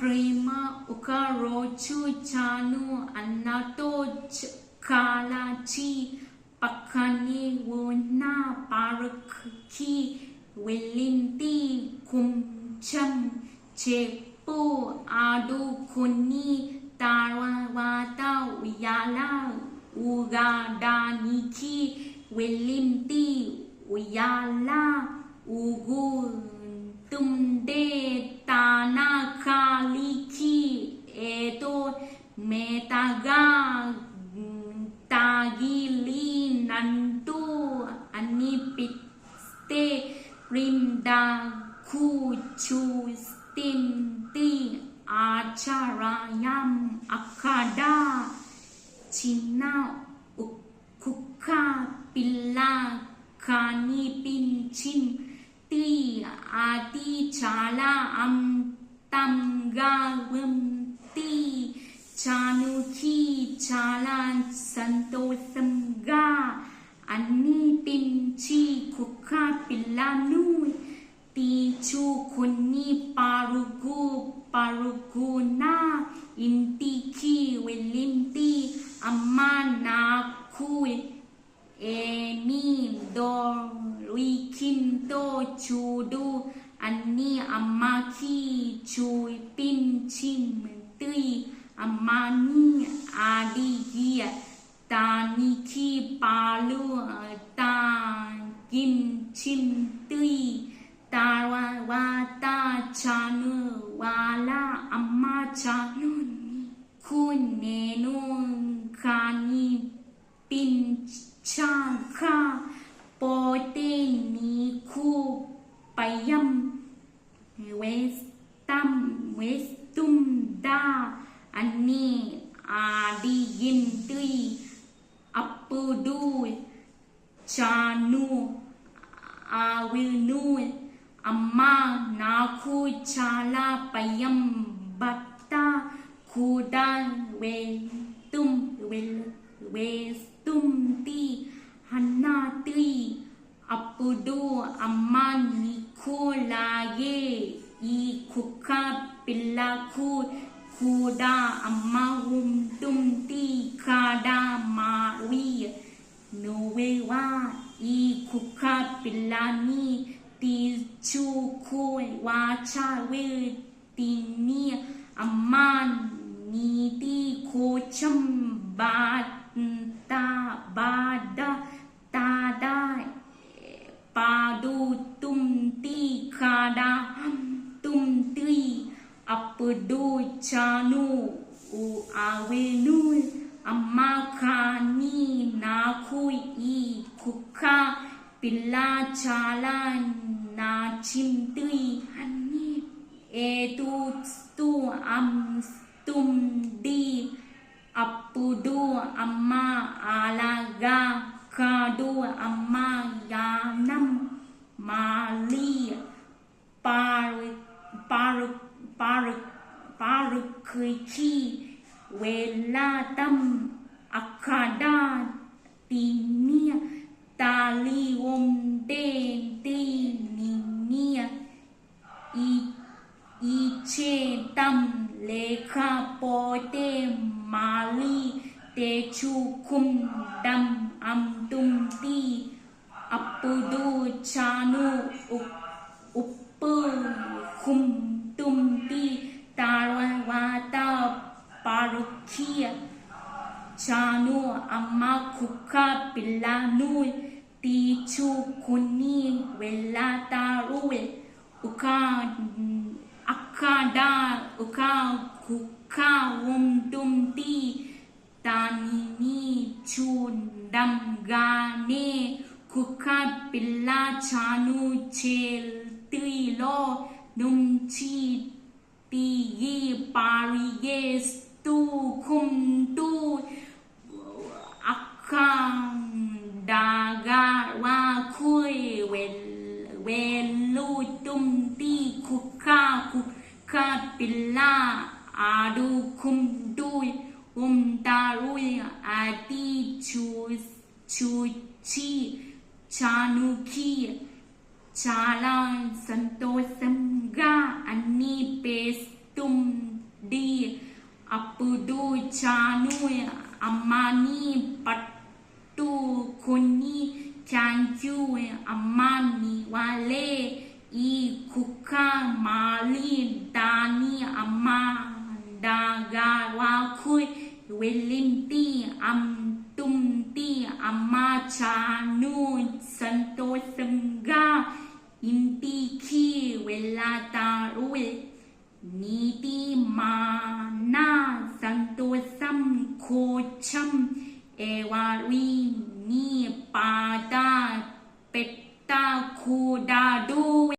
ప్రేమ ఒక రోజు చాను అన్నతో కాలాచి పక్కనే ఉన్న పార్క్కి వెళ్ళింది. కొంచెం చెప్పు ఆడుకొని తర్వాత ఉయ్యాల ఊగడానికి వెళ్ళింది. ఉయ్యాల ఊగు ఊగుతుండే తన కాలికి ఏదో మేతగా తగిలినంటూ అనిపిస్తే క్రింద కూర్చుస్తుంది ఆచార్యం అక్కడ చిన్న ఉ- కుక్క పిల్ల కనిపించింది అది చాలా అంతంగా ఉంది. చానుకి చాలా సంతోషంగా అనిపించి కుక్క పిల్లను తీర్చుకుని పరుగు పరుగున చూడు అని అమ్మకి చూపించింది అమ్మని అడిగి దానికి పాలు తాగించింది తర్వాత చాను వాళ్ళ అమ్మ చాను నీకు నేను కానీ పించాక โปเตนีคูไปยัมเวสตัมเวสตุมดาอันนี้อาดียินตุยอัปปูดูชานูอาวินูอัมมานาคูชาลาไปยัมบัตตาคูดานเวตุมเวลเวสตุมตี అన్నది అప్పుడు అమ్మ నీకులాగే ఈ కుక్క పిల్లకు కూడా అమ్మ ఉంటుంది కదా మావి నువ్వేవా ఈ కుక్క పిల్లని తీర్చుకో వాచావే తిని అమ్మ నీటి కోచం బాధ బాధ చాను ఆవేను అమ్మ కానీ నాకు ఈ కుక్క పిల్ల చాలా నాచింది అన్ని ఏదూస్తూ అంస్తుంది అప్పుడు అమ్మ అలాగా కాదు అమ్మ యానం మాలి పారు పారు పారు parukkhi velatam akkada tinia tali om de tininia i ichetam lekha pote mali te chukum dam amtum ti kuka pila nui ti chu kuni wela ta ruwe uka, akada, uka, kuka, um, dum, ti, tanini, chu dam, gane, kuka, pila chanu, chel, ti lo dum, chi, ti, pari, yes, tu, kum, tu, kang daga wa kui wel welu tum ti kuka kuka pila adu kum dui um darui adi chu chu chi chanuki chalan santosam ga anni pes tum di apudu chanu amani pat wajue amani wale i ikukaa mali ndani amandagawakwe welimti amtumti amachanu santosemga intiki welatarue niti ma